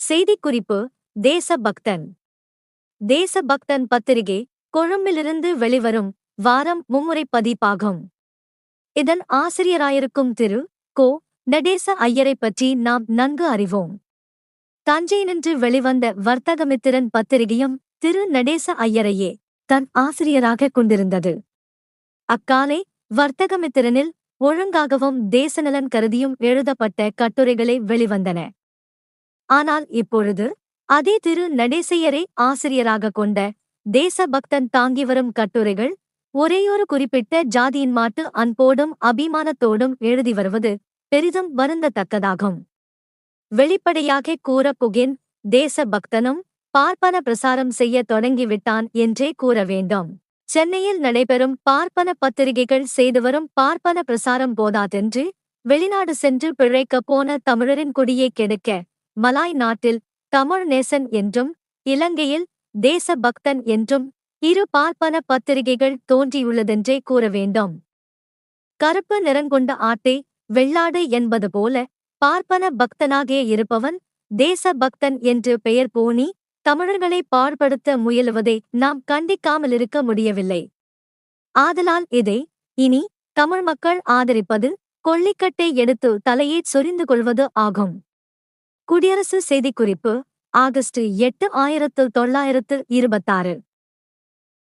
செய்திக்குறிப்பு தேசபக்தன். தேசபக்தன் பத்திரிகை கொழும்பிலிருந்து வெளிவரும் வாரம் மும்முறை பதிப்பாகும் இதன் ஆசிரியராயிருக்கும் திரு. கோ. நடேச ஐயரை பற்றி நாம் நன்கு அறிவோம். தஞ்சை நின்று வெளிவந்த வர்த்தகமித்திரன் பத்திரிகையும் திரு. நடேச ஐயரையே தன் ஆசிரியராகக் கொண்டிருந்தது. அக்காலை வர்த்தகமித்திரனில் ஒழுங்காகவும் தேசநலன் கருதியும் எழுதப்பட்ட கட்டுரைகளே வெளிவந்தன. ஆனால் இப்பொழுது அதே திரு நடேசையரை ஆசிரியராக கொண்ட தேசபக்தன் தாங்கி வரும் கட்டுரைகள் ஒரேயொரு குறிப்பிட்ட ஜாதியின் மாட்டு அன்போடும் அபிமானத்தோடும் எழுதி வருவது பெரிதும் வருந்தத்தக்கதாகும். வெளிப்படையாக கூற புகின் தேசபக்தனும் பார்ப்பன பிரசாரம் செய்ய தொடங்கிவிட்டான் என்றே கூற வேண்டும். சென்னையில் நடைபெறும் பார்ப்பன பத்திரிகைகள் செய்து வரும் பார்ப்பன பிரசாரம் போதாதென்று வெளிநாடு சென்று பிழைக்கப் போன தமிழரின் குடியை கெடுக்க மலாய் நாட்டில் தமிழ் நேசன் என்றும் இலங்கையில் தேசபக்தன் என்றும் இரு பார்ப்பன பத்திரிகைகள் தோன்றியுள்ளதென்றே கூற வேண்டும். கருப்பு நிறங்கொண்ட ஆட்டை வெள்ளாடு என்பது போல பார்ப்பன பக்தனாகிய இருப்பவன் தேசபக்தன் என்று பெயர் போனி தமிழர்களை பாழ்படுத்த முயலுவதை நாம் கண்டிக்காமலிருக்க முடியவில்லை. ஆதலால் இதை இனி தமிழ் மக்கள் ஆதரிப்பது கொள்ளிக்கட்டை எடுத்து தலையை சொரிந்து கொள்வது ஆகும். குடியரசு செய்திக்குறிப்பு ஆகஸ்ட் எட்டு ஆயிரத்து தொள்ளாயிரத்து இருபத்தாறு.